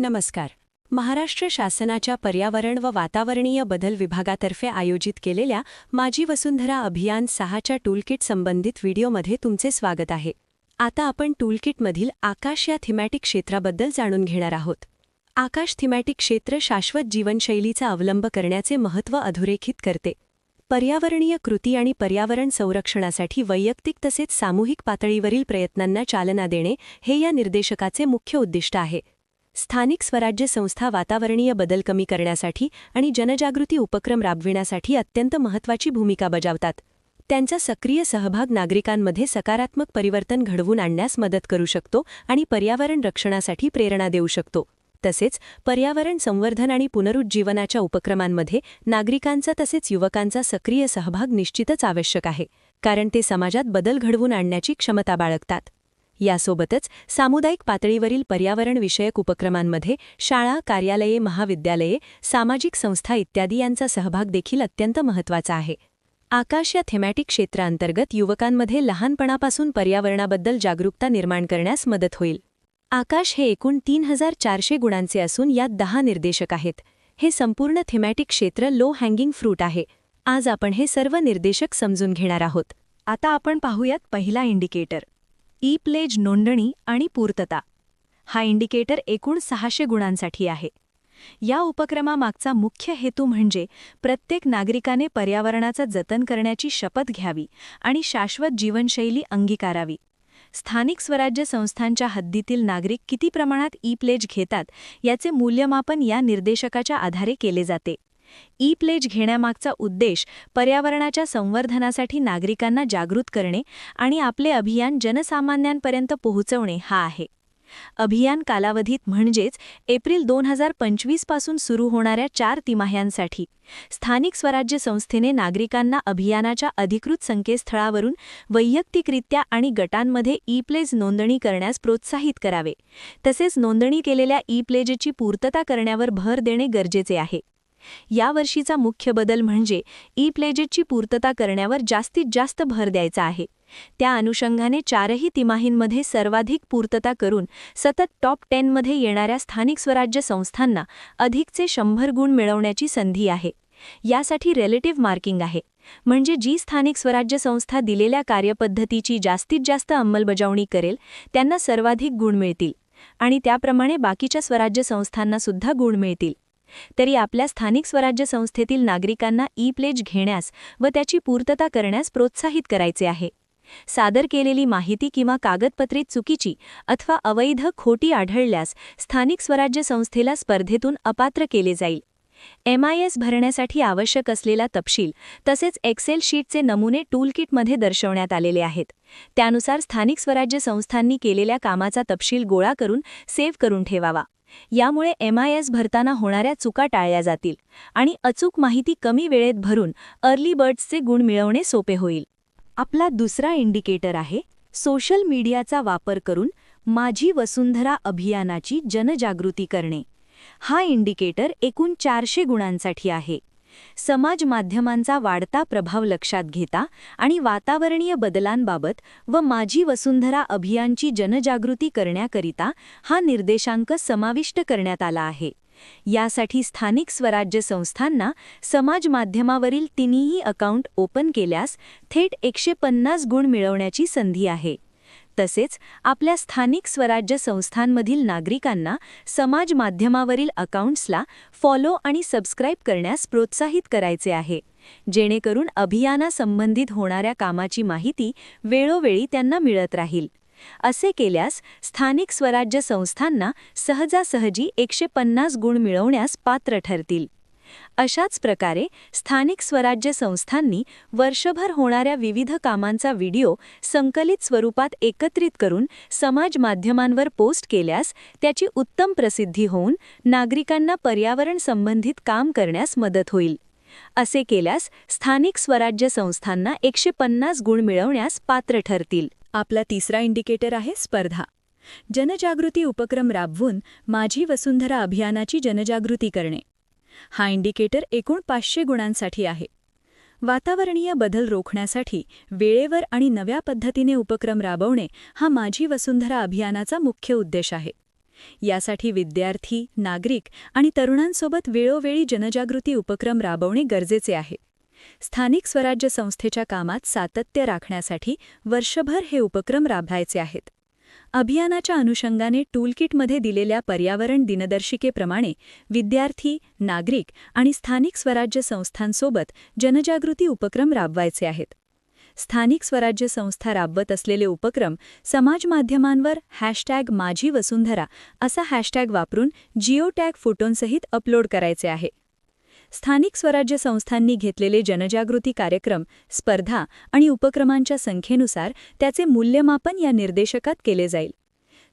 नमस्कार. महाराष्ट्र शासनाच्या पर्यावरण व वातावरणीय बदल विभागातर्फे आयोजित केलेल्या माझी वसुंधरा अभियान सहाच्या टूलकिट संबंधित व्हिडिओमध्ये तुमचे स्वागत आहे. आता आपण टूलकिटमधील आकाश या थिमॅटिक क्षेत्राबद्दल जाणून घेणार आहोत. आकाश थिमॅटिक क्षेत्र शाश्वत जीवनशैलीचा अवलंब करण्याचे महत्त्व अधोरेखित करते. पर्यावरणीय कृती आणि पर्यावरण संरक्षणासाठी वैयक्तिक तसेच सामूहिक पातळीवरील प्रयत्नांना चालना देणे हे या निर्देशकाचे मुख्य उद्दिष्ट आहे. स्थानिक स्वराज्य संस्था वातावरणीय बदल कमी करण्यासाठी आणि जनजागृती उपक्रम राबविण्यासाठी अत्यंत महत्त्वाची भूमिका बजावतात. त्यांचा सक्रिय सहभाग नागरिकांमध्ये सकारात्मक परिवर्तन घडवून आणण्यास मदत करू शकतो आणि पर्यावरण रक्षणासाठी प्रेरणा देऊ शकतो. तसेच पर्यावरण संवर्धन आणि पुनरुज्जीवनाच्या उपक्रमांमध्ये नागरिकांचा तसेच युवकांचा सक्रिय सहभाग निश्चितच आवश्यक आहे कारण ते समाजात बदल घडवून आणण्याची क्षमता बाळगतात. यासोबतच सामुदायिक पातळीवरील पर्यावरणविषयक उपक्रमांमध्ये शाळा कार्यालये महाविद्यालये सामाजिक संस्था इत्यादी यांचा सहभाग देखील अत्यंत महत्त्वाचा आहे. आकाश या थेमॅटिक क्षेत्रांतर्गत युवकांमध्ये लहानपणापासून पर्यावरणाबद्दल जागरूकता निर्माण करण्यास मदत होईल. आकाश हे एकूण तीन हजार चारशे गुणांचे असून यात दहा निर्देशक आहेत. हे संपूर्ण थेमॅटिक क्षेत्र लो हँगिंग फ्रूट आहे. आज आपण हे सर्व निर्देशक समजून घेणार आहोत. आता आपण पाहूयात पहिला इंडिकेटर ई प्लेज नोंदणी आणि पूर्तता. हा इंडिकेटर एकूण सहाशे गुणांसाठी आहे. या उपक्रमामागचा मुख्य हेतू म्हणजे प्रत्येक नागरिकाने पर्यावरणाचं जतन करण्याची शपथ घ्यावी आणि शाश्वत जीवनशैली अंगीकारावी. स्थानिक स्वराज्य संस्थांच्या हद्दीतील नागरिक किती प्रमाणात ई प्लेज घेतात याचे मूल्यमापन या निर्देशकाच्या आधारे केले जाते. ई प्लेज घेण्यामागचा उद्देश पर्यावरणाच्या संवर्धनासाठी नागरिकांना जागृत करणे आणि आपले अभियान जनसामान्यांपर्यंत पोहोचवणे हा आहे. अभियान कालावधीत म्हणजेच एप्रिल दोन हजार पंचवीसपासून सुरू होणाऱ्या चार तिमाह्यांसाठी स्थानिक स्वराज्य संस्थेने नागरिकांना अभियानाच्या अधिकृत संकेतस्थळावरून वैयक्तिकरित्या आणि गटांमध्ये ई प्लेज नोंदणी करण्यास प्रोत्साहित करावे. तसेच नोंदणी केलेल्या ई प्लेजची पूर्तता करण्यावर भर देणे गरजेचे आहे. यावर्षीचा मुख्य बदल म्हणजे ई प्लेजेटची पूर्तता करण्यावर जास्तीत जास्त भर द्यायचा आहे. त्या अनुषंगाने चारही तिमाहींमध्ये सर्वाधिक पूर्तता करून सतत टॉप टेनमध्ये येणाऱ्या स्थानिक स्वराज्य संस्थांना अधिकचे शंभर गुण मिळवण्याची संधी आहे. यासाठी रिलेटिव्ह मार्किंग आहे. म्हणजे जी स्थानिक स्वराज्य संस्था दिलेल्या कार्यपद्धतीची जास्तीत जास्त अंमलबजावणी करेल त्यांना सर्वाधिक गुण मिळतील. आणि त्याप्रमाणे बाकीच्या स्वराज्य संस्थांना सुद्धा गुण मिळतील. तरी आपल्या स्थानिक स्वराज्य संस्थेतील नागरिकांना ई प्लेज घेण्यास व त्याची पूर्तता करण्यास प्रोत्साहित करायचे आहे. सादर केलेली माहिती किंवा कागदपत्रे चुकीची अथवा अवैध खोटी आढळल्यास स्थानिक स्वराज्य संस्थेला स्पर्धेतून अपात्र केले जाईल. एमआयएस भरण्यासाठी आवश्यक असलेला तपशील तसेच एक्सेल शीटचे नमुने टूलकिटमध्ये दर्शवण्यात आलेले आहेत. त्यानुसार स्थानिक स्वराज्य संस्थांनी केलेल्या कामाचा तपशील गोळा करून सेव्ह करून ठेवावा. यामुळे एमआयएस भरताना होणाऱ्या चुका टाळल्या जातील आणि अचूक माहिती कमी वेळेत भरून अर्ली बर्ड्सचे गुण मिळवणे सोपे होईल. आपला दुसरा इंडिकेटर आहे सोशल मीडियाचा वापर करून माझी वसुंधरा अभियानाची जनजागृती करणे. हा इंडिकेटर एकूण चारशे गुणांसाठी आहे. समाज माध्यमांचा वाढता प्रभाव लक्षात घेता आणि वातावरणीय बदलांबाबत व माझी वसुंधरा अभियानची जनजागृती करण्याकरिता हा निर्देशांक समाविष्ट करण्यात आला आहे. यासाठी स्थानिक स्वराज्य संस्थांना समाज माध्यमावरील तिन्हीही अकाउंट ओपन केल्यास थेट एकशे पन्नास गुण मिळवण्याची संधी आहे. तसेच आपल्या स्थानिक स्वराज्य संस्थांमधील नागरिकांना समाज माध्यमावरील अकाउंट्सला फॉलो आणि सबस्क्राईब करण्यास प्रोत्साहित करायचे आहे. जेणेकरून अभियानासंबंधित होणाऱ्या कामाची माहिती वेळोवेळी त्यांना मिळत राहील. असे केल्यास स्थानिक स्वराज्य संस्थांना सहजासहजी एकशे पन्नास गुण मिळवण्यास पात्र ठरतील. अशाच प्रकारे स्थानिक स्वराज्य संस्थांनी वर्षभर होणाऱ्या विविध कामांचा व्हिडिओ संकलित स्वरूपात एकत्रित करून समाज माध्यमांवर पोस्ट केल्यास त्याची उत्तम प्रसिद्धी होऊन नागरिकांना पर्यावरण संबंधित काम करण्यास मदत होईल. असे केल्यास स्थानिक स्वराज्य संस्थांना एकशे पन्नास गुण मिळवण्यास पात्र ठरतील. आपला तिसरा इंडिकेटर आहे स्पर्धा. जनजागृती उपक्रम राबवून माझी वसुंधरा अभियानाची जनजागृती करणे. हा इंडिकेटर एकूण पाचशे गुणांसाठी आहे. वातावरणीय बदल रोखण्यासाठी वेळेवर आणि नव्या पद्धतीने उपक्रम राबवणे हा माझी वसुंधरा अभियानाचा मुख्य उद्देश आहे. यासाठी विद्यार्थी नागरिक आणि तरुणांसोबत वेळोवेळी जनजागृती उपक्रम राबवणे गरजेचे आहे. स्थानिक स्वराज्य संस्थेच्या कामात सातत्य राखण्यासाठी वर्षभर हे उपक्रम राबवायचे आहेत. अभियानाच्या अनुषंगाने टूलकिटमध्ये दिलेल्या पर्यावरण दिनदर्शिकेप्रमाणे विद्यार्थी नागरिक आणि स्थानिक स्वराज्य संस्थांसोबत जनजागृती उपक्रम राबवायचे आहेत. स्थानिक स्वराज्य संस्था राबवत असलेले उपक्रम समाज माध्यमांवर हॅशटॅग माझी वसुंधरा असा हॅशटॅग वापरून जिओ टॅग फोटोंसहित अपलोड करायचे आहे. स्थानिक स्वराज्य संस्थांनी घेतलेले जनजागृती कार्यक्रम स्पर्धा आणि उपक्रमांच्या संख्येनुसार त्याचे मूल्यमापन या निर्देशकात केले जाईल.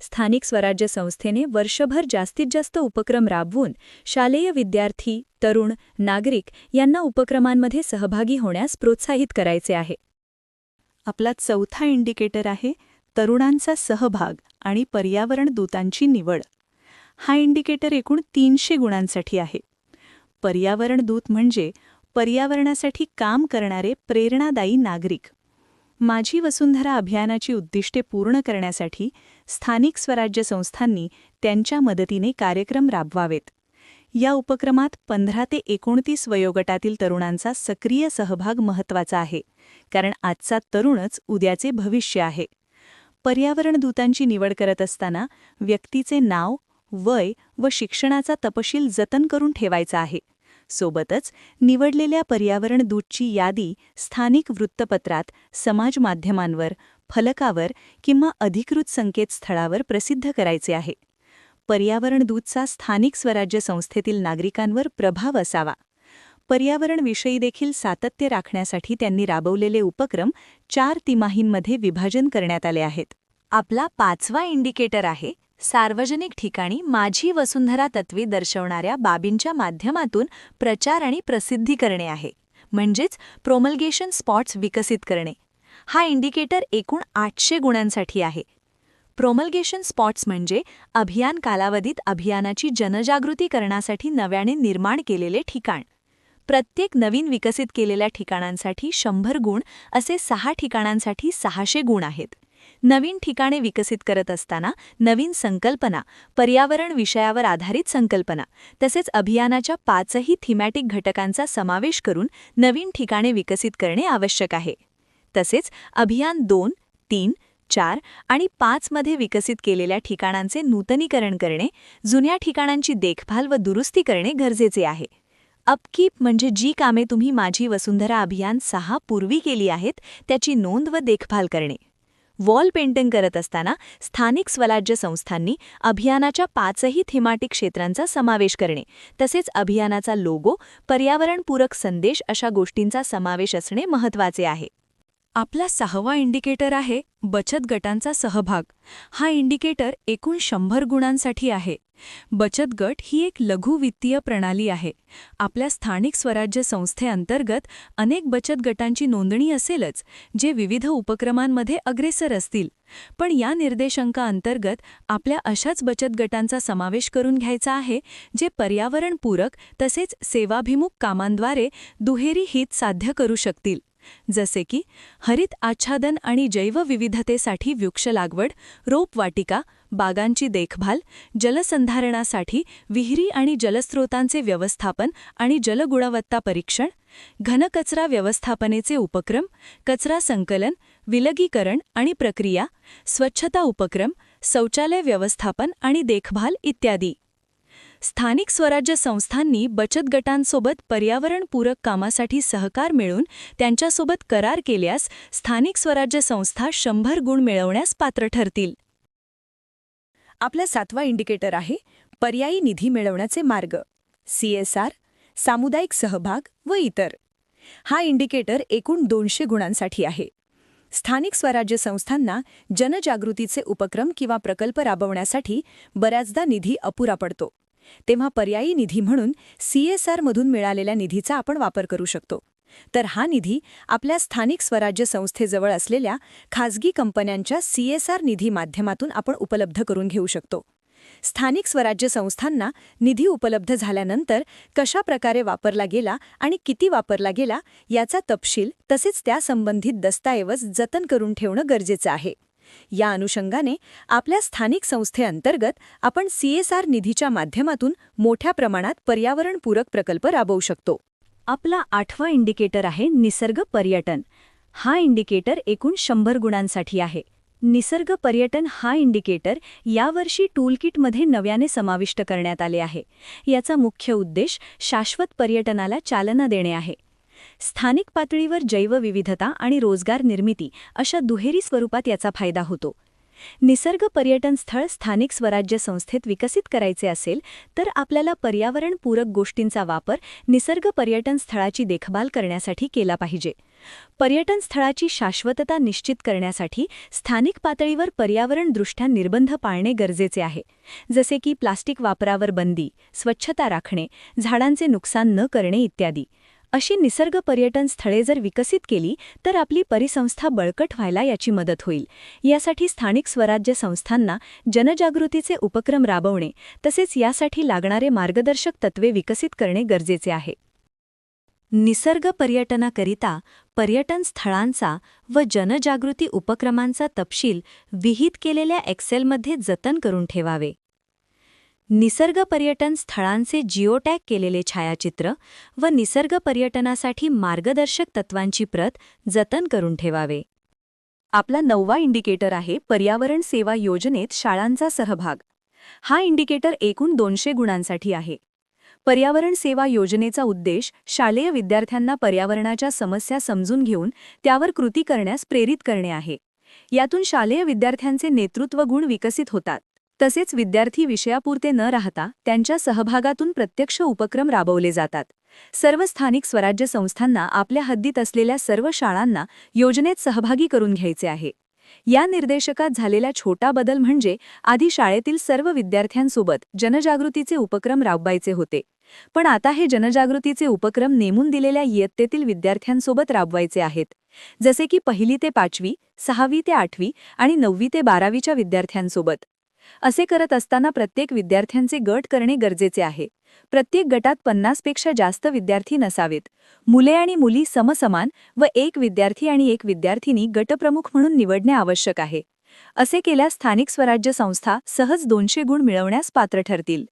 स्थानिक स्वराज्य संस्थेने वर्षभर जास्तीत जास्त उपक्रम राबवून शालेय विद्यार्थी तरुण नागरिक यांना उपक्रमांमध्ये सहभागी होण्यास प्रोत्साहित करायचे आहे. आपला चौथा इंडिकेटर आहे तरुणांचा सहभाग आणि पर्यावरण दूतांची निवड. हा इंडिकेटर एकूण तीनशे गुणांसाठी आहे. पर्यावरण दूत म्हणजे पर्यावरणासाठी काम करणारे प्रेरणादायी नागरिक. माझी वसुंधरा अभियानाची उद्दिष्टे पूर्ण करण्यासाठी स्थानिक स्वराज्य संस्थांनी त्यांच्या मदतीने कार्यक्रम राबवावेत. या उपक्रमात पंधरा ते एकोणतीस वयोगटातील तरुणांचा सक्रिय सहभाग महत्त्वाचा आहे कारण आजचा तरुणच उद्याचे भविष्य आहे. पर्यावरण दूतांची निवड करत असताना व्यक्तीचे नाव वय व शिक्षणाचा तपशील जतन करून ठेवायचा आहे. सोबतच निवडलेल्या पर्यावरण दूतची यादी स्थानिक वृत्तपत्रात समाज माध्यमांवर फलकावर किंवा अधिकृत संकेतस्थळावर प्रसिद्ध करायचे आहे. पर्यावरण दूतचा स्थानिक स्वराज्य संस्थेतील नागरिकांवर प्रभाव असावा. पर्यावरणविषयी देखील सातत्य राखण्यासाठी त्यांनी राबवलेले उपक्रम चार तिमाहींमध्ये विभाजन करण्यात आले आहेत. आपला पाचवा इंडिकेटर आहे सार्वजनिक ठिकाणी माझी वसुंधरा तत्वे दर्शवणाऱ्या बाबींच्या माध्यमातून प्रचार आणि प्रसिद्धी करणे आहे. म्हणजेच प्रोमल्गेशन स्पॉट्स विकसित करणे. हा इंडिकेटर एकूण आठशे गुणांसाठी आहे. प्रोमल्गेशन स्पॉट्स म्हणजे अभियान कालावधीत अभियानाची जनजागृती करण्यासाठी नव्याने निर्माण केलेले ठिकाण. प्रत्येक नवीन विकसित केलेल्या ठिकाणांसाठी शंभर गुण असे सहा ठिकाणांसाठी सहाशे गुण आहेत. नवीन ठिकाणे विकसित करत असताना नवीन संकल्पना पर्यावरण विषयावर आधारित संकल्पना तसेच अभियानाच्या पाचही थिमॅटिक घटकांचा समावेश करून नवीन ठिकाणे विकसित करणे आवश्यक आहे. तसेच अभियान दोन तीन चार आणि पाचमध्ये विकसित केलेल्या ठिकाणांचे नूतनीकरण करणे जुन्या ठिकाणांची देखभाल व दुरुस्ती करणे गरजेचे आहे. अपकीप म्हणजे जी कामे तुम्ही माझी वसुंधरा अभियान सहा पूर्वी केली आहेत त्याची नोंद व देखभाल करणे. वॉल पेंटिंग करत असताना स्थानिक स्वराज्य संस्थांनी अभियानाच्या पाचही थिमाटिक क्षेत्रांचा समावेश करणे तसेच अभियानाचा लोगो पर्यावरणपूरक संदेश अशा गोष्टींचा समावेश असणे महत्त्वाचे आहे. आपला सहावा इंडिकेटर आहे बचत गटांचा सहभाग. हा इंडिकेटर एकूण शंभर गुणांसाठी आहे. बचत गट ही एक लघु वित्तीय प्रणाली आहे. आपल्या स्थानिक स्वराज्य संस्थेअंतर्गत अनेक बचत गटांची नोंदणी असेलच जे विविध उपक्रमांमध्ये अग्रेसर असतील. पण या निर्देशांकाअंतर्गत आपल्या अशाच बचत गटांचा समावेश करून घ्यायचा आहे जे पर्यावरणपूरक तसेच सेवाभिमुख कामांद्वारे दुहेरी हित साध्य करू शकतील. जसे की हरित आच्छादन आणि जैवविविधतेसाठी वृक्ष लागवड रोपवाटिका बागांची देखभाल जलसंधारणासाठी विहिरी आणि जलस्रोतांचे व्यवस्थापन आणि जलगुणवत्ता परीक्षण घनकचरा व्यवस्थापनेचे उपक्रम कचरा संकलन विलगीकरण आणि प्रक्रिया स्वच्छता उपक्रम शौचालय व्यवस्थापन आणि देखभाल इत्यादी. स्थानिक स्वराज्य संस्थांनी बचत गटांसोबत पर्यावरणपूरक कामासाठी सहकार मिळून त्यांच्यासोबत करार केल्यास स्थानिक स्वराज्य संस्था शंभर गुण मिळवण्यास पात्र ठरतील. आपला सातवा इंडिकेटर आहे पर्यायी निधी मिळवण्याचे मार्ग सीएसआर सामुदायिक सहभाग व इतर. हा इंडिकेटर एकूण दोनशे गुणांसाठी आहे. स्थानिक स्वराज्य संस्थांना जनजागृतीचे उपक्रम किंवा प्रकल्प राबवण्यासाठी बऱ्याचदा निधी अपुरा पडतो. तेव्हा पर्यायी निधी म्हणून सीएसआरमधून मिळालेल्या निधीचा आपण वापर करू शकतो. तर हा निधी आपल्या स्थानिक स्वराज्य संस्थेजवळ असलेल्या खाजगी कंपन्यांच्या सीएसआर निधी माध्यमातून आपण उपलब्ध करून घेऊ शकतो. स्थानिक स्वराज्य संस्थांना निधी उपलब्ध झाल्यानंतर कशा प्रकारे वापरला गेला आणि किती वापरला गेला याचा तपशील तसेच त्या संबंधित दस्तऐवज जतन करून ठेवणं गरजेचं आहे. या अनुषंगाने आपल्या स्थानिक संस्थेअंतर्गत आपण सीएसआर निधीच्या माध्यमातून मोठ्या प्रमाणात पर्यावरणपूरक प्रकल्प राबवू शकतो. आपला आठवा इंडिकेटर आहे निसर्ग पर्यटन. हा इंडिकेटर एकूण शंभर गुणांसाठी आहे. निसर्ग पर्यटन हा इंडिकेटर यावर्षी टूलकिटमध्ये नव्याने समाविष्ट करण्यात आले आहे. याचा मुख्य उद्देश शाश्वत पर्यटनाला चालना देणे आहे. स्थानिक पातळीवर जैवविविधता आणि रोजगार निर्मिती अशा दुहेरी स्वरूपात याचा फायदा होतो. निसर्ग पर्यटन स्थळ स्थानिक स्वराज्य संस्थेत विकसित करायचे असेल तर आपल्याला पर्यावरणपूरक गोष्टींचा वापर निसर्ग पर्यटन स्थळाची देखभाल करण्यासाठी केला पाहिजे. पर्यटन स्थळाची शाश्वतता निश्चित करण्यासाठी स्थानिक पातळीवर पर्यावरणदृष्ट्या निर्बंध पाळणे गरजेचे आहे. जसे की प्लास्टिक वापरावर बंदी स्वच्छता राखणे झाडांचे नुकसान न करणे इत्यादी. अशी निसर्ग पर्यटन स्थळे जर विकसित केली तर आपली परिसंस्था बळकट व्हायला याची मदत होईल. यासाठी स्थानिक स्वराज्य संस्थांना जनजागृतीचे उपक्रम राबवणे तसेच यासाठी लागणारे मार्गदर्शक तत्वे विकसित करणे गरजेचे आहे. निसर्ग पर्यटनाकरिता पर्यटन स्थळांचा व जनजागृती उपक्रमांचा तपशील विहित केलेल्या एक्सेलमध्ये जतन करून ठेवावे. निसर्ग पर्यटन स्थळांचे जिओटॅग केलेले छायाचित्र व निसर्ग पर्यटनासाठी मार्गदर्शक तत्वांची प्रत जतन करून ठेवावे. आपला नववा इंडिकेटर आहे पर्यावरण सेवा योजनेत शाळांचा सहभाग. हा इंडिकेटर एकूण दोनशे गुणांसाठी आहे. पर्यावरण सेवा योजनेचा उद्देश शालेय विद्यार्थ्यांना पर्यावरणाच्या समस्या समजून घेऊन त्यावर कृती करण्यास प्रेरित करणे आहे. यातून शालेय विद्यार्थ्यांचे नेतृत्व गुण विकसित होतात. तसेच विद्यार्थी विषयापुरते न राहता त्यांच्या सहभागातून प्रत्यक्ष उपक्रम राबवले जातात. सर्व स्थानिक स्वराज्य संस्थांना आपल्या हद्दीत असलेल्या सर्व शाळांना योजनेत सहभागी करून घ्यायचे आहे. या निर्देशकात झालेला छोटा बदल म्हणजे आधी शाळेतील सर्व विद्यार्थ्यांसोबत जनजागृतीचे उपक्रम राबवायचे होते. पण आता हे जनजागृतीचे उपक्रम नेमून दिलेल्या इयत्तेतील विद्यार्थ्यांसोबत राबवायचे आहेत. जसे की पहिली ते पाचवी सहावी ते आठवी आणि नववी ते बारावीच्या विद्यार्थ्यांसोबत. असे करत असताना प्रत्येक विद्यार्थ्यांचे गट करणे गरजेचे आहे. प्रत्येक गटात पन्नासपेक्षा जास्त विद्यार्थी नसावेत. मुले आणि मुली समसमान व एक विद्यार्थी आणि एक विद्यार्थिनी गटप्रमुख म्हणून निवडणे आवश्यक आहे. असे केल्यास स्थानिक स्वराज्य संस्था सहज दोनशे गुण मिळवण्यास पात्र ठरतील.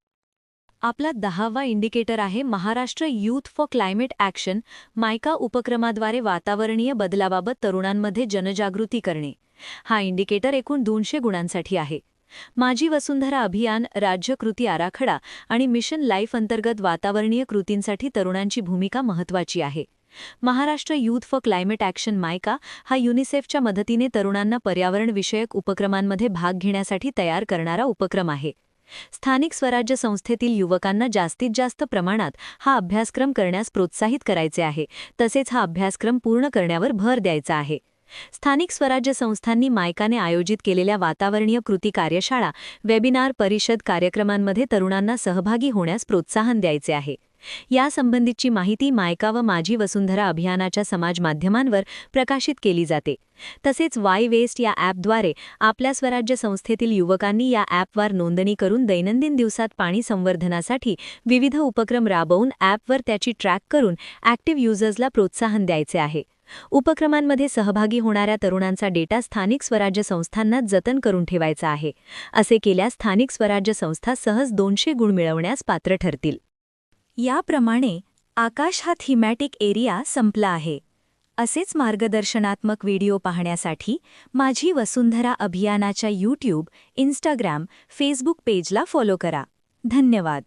आपला दहावा इंडिकेटर आहे Maharashtra youth for climate action मायका उपक्रमाद्वारे वातावरणीय बदलाबाबत तरुणांमध्ये जनजागृती करणे. हा इंडिकेटर एकूण दोनशे गुणांसाठी आहे. माझी वसुंधरा अभियान राज्य कृती आराखडा आणि मिशन लाईफ अंतर्गत वातावरणीय कृतींसाठी तरुणांची भूमिका महत्त्वाची आहे. Maharashtra youth for climate action मायका हा युनिसेफच्या मदतीने तरुणांना पर्यावरणविषयक उपक्रमांमध्ये भाग घेण्यासाठी तयार करणारा उपक्रम आहे. स्थानिक स्वराज्य संस्थेतील युवकांना जास्तीत जास्त प्रमाणात हा अभ्यासक्रम करण्यास प्रोत्साहित करायचे आहे. तसेच हा अभ्यासक्रम पूर्ण करण्यावर भर द्यायचा आहे. स्थानिक स्वराज्य संस्थांनी मायकाने आयोजित केलेल्या वातावरणीय कृती कार्यशाळा वेबिनार परिषद कार्यक्रमांमध्ये तरुणांना सहभागी होण्यास प्रोत्साहन द्यायचे आहे. यासंबंधीची माहिती मायका व माझी वसुंधरा अभियानाच्या समाज माध्यमांवर प्रकाशित केली जाते. तसेच वाय वेस्ट या ॲपद्वारे आपल्या स्वराज्य संस्थेतील युवकांनी या ॲपवर नोंदणी करून दैनंदिन दिवसात पाणी संवर्धनासाठी विविध उपक्रम राबवून ॲपवर त्याची ट्रॅक करून ॲक्टिव्ह युजर्सला प्रोत्साहन द्यायचे आहे. उपक्रमांमध्ये सहभागी होणाऱ्या तरुणांचा डेटा स्थानिक स्वराज्य संस्थांना जतन करून ठेवायचा आहे. असे केल्यास स्थानिक स्वराज्य संस्था सहज दोनशे गुण मिळवण्यास पात्र ठरतील. याप्रमाणे आकाश हा थीमॅटिक एरिया संपला आहे. असेच मार्गदर्शनात्मक व्हिडिओ पाहण्यासाठी माझी वसुंधरा अभियानाच्या यूट्यूब इंस्टाग्राम फेसबुक पेजला फॉलो करा. धन्यवाद.